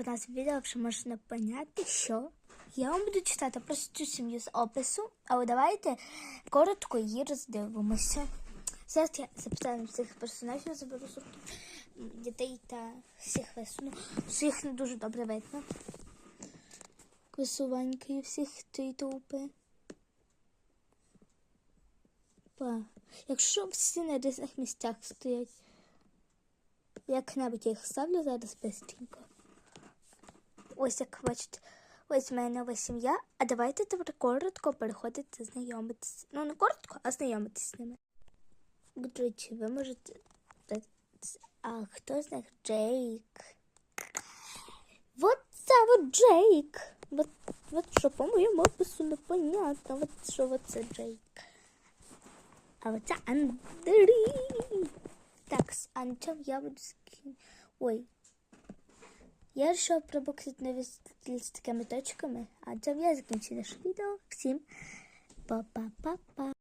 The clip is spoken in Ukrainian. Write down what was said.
Про нас відео, що можна поняти, що я вам буду читати просту сім'ю з опису, але давайте коротко її роздивимося. Зараз я запитаю цих персонажів заберу з дітей та всіх висуну. Всіх не дуже добре видно. Висуваньки всіх ті тупи. Якщо всі на різних місцях стоять, як-небудь я їх ставлю зараз быстренько. Ось як бачите, ось в мене нова сім'я. А давайте тепер коротко переходити знайомитися. Ну, не коротко, а знайомитися з ними. До речі, ви можете. А хто з них Джейк? Вот це вот Джейк. Вот, вот що по моєму опису непонятно. Вот що вот це Джейк. А вот це Андрій. Так, з Антом я буду скин... Ой. Я вирішила пробоксити нові з такими точками. А цим я закінчу наше відео. Всім па-па-па-па.